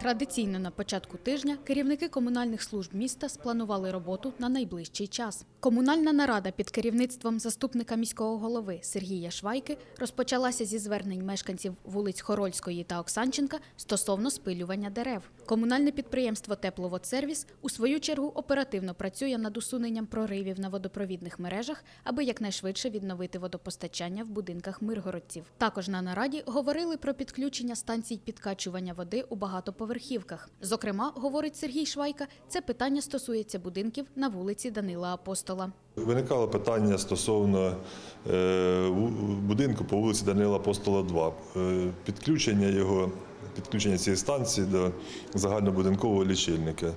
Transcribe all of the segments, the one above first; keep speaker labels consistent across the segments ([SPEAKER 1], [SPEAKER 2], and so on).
[SPEAKER 1] Традиційно на початку тижня керівники комунальних служб міста спланували роботу на найближчий час. Комунальна нарада під керівництвом заступника міського голови Сергія Швайки розпочалася зі звернень мешканців вулиць Хорольської та Оксанченка стосовно спилювання дерев. Комунальне підприємство Тепловодсервіс у свою чергу оперативно працює над усуненням проривів на водопровідних мережах, аби якнайшвидше відновити водопостачання в будинках миргородців. Також на нараді говорили про підключення станцій підкачування води у багатоповерхівках. Зокрема, говорить Сергій Швайка, це питання стосується будинків на вулиці Данила Апостола.
[SPEAKER 2] Виникало питання стосовно е, будинку по вулиці Данила Апостола 2. Е, Підключення його, підключення цієї станції до загальнобудинкового лічильника. Е,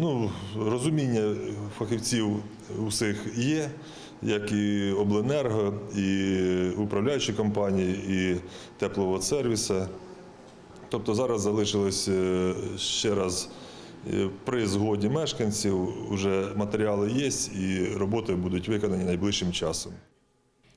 [SPEAKER 2] Ну, розуміння фахівців усіх є, як і обленерго, і управляючі компанії, і тепловодсервіса. Тобто зараз залишилось е, ще раз е, при згоді мешканців, вже матеріали є і роботи будуть виконані найближчим часом.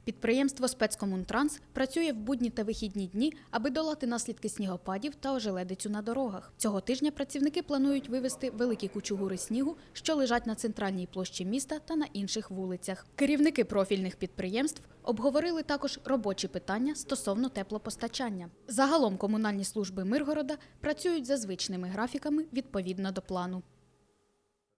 [SPEAKER 1] Підприємство Спецкомунтранс працює в будні та вихідні дні, аби долати наслідки снігопадів та ожеледицю на дорогах. Цього тижня працівники планують вивезти великі кучугури снігу, що лежать на центральній площі міста та на інших вулицях. Керівники профільних підприємств обговорили також робочі питання стосовно теплопостачання. Загалом комунальні служби Миргорода працюють за звичними графіками відповідно до плану.